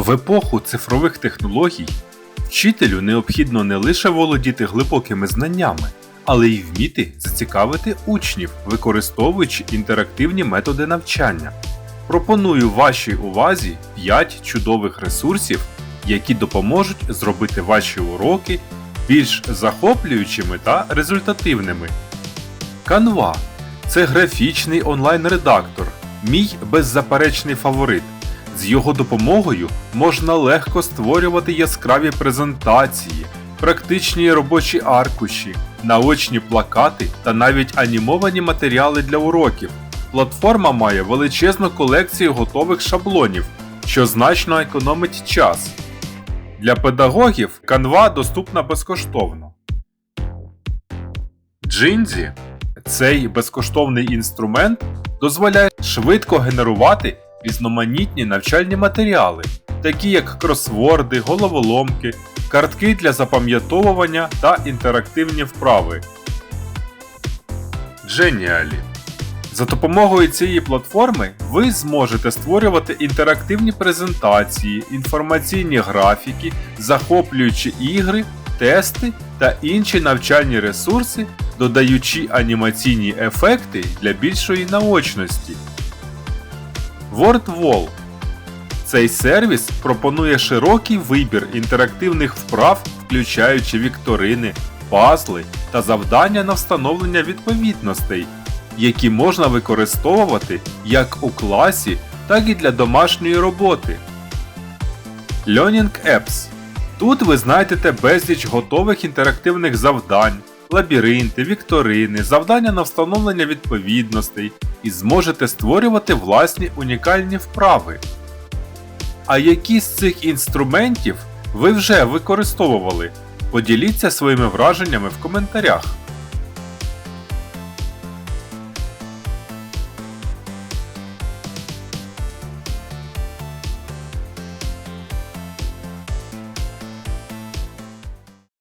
В епоху цифрових технологій вчителю необхідно не лише володіти глибокими знаннями, але й вміти зацікавити учнів, використовуючи інтерактивні методи навчання. Пропоную вашій увазі 5 чудових ресурсів, які допоможуть зробити ваші уроки більш захоплюючими та результативними. Canva – це графічний онлайн-редактор, мій беззаперечний фаворит. З його допомогою можна легко створювати яскраві презентації, практичні робочі аркуші, наочні плакати та навіть анімовані матеріали для уроків. Платформа має величезну колекцію готових шаблонів, що значно економить час. Для педагогів Canva доступна безкоштовно. Джинзі цей безкоштовний інструмент дозволяє швидко генерувати різноманітні навчальні матеріали, такі як кросворди, головоломки, картки для запам'ятовування та інтерактивні вправи. Genially. За допомогою цієї платформи ви зможете створювати інтерактивні презентації, інформаційні графіки, захоплюючі ігри, тести та інші навчальні ресурси, додаючи анімаційні ефекти для більшої наочності. WordWall Цей сервіс пропонує широкий вибір інтерактивних вправ, включаючи вікторини, пазли та завдання на встановлення відповідностей, які можна використовувати як у класі, так і для домашньої роботи. Learning Apps. Тут ви знайдете безліч готових інтерактивних завдань, лабіринти, вікторини, завдання на встановлення відповідностей і зможете створювати власні унікальні вправи. А які з цих інструментів ви вже використовували? Поділіться своїми враженнями в коментарях.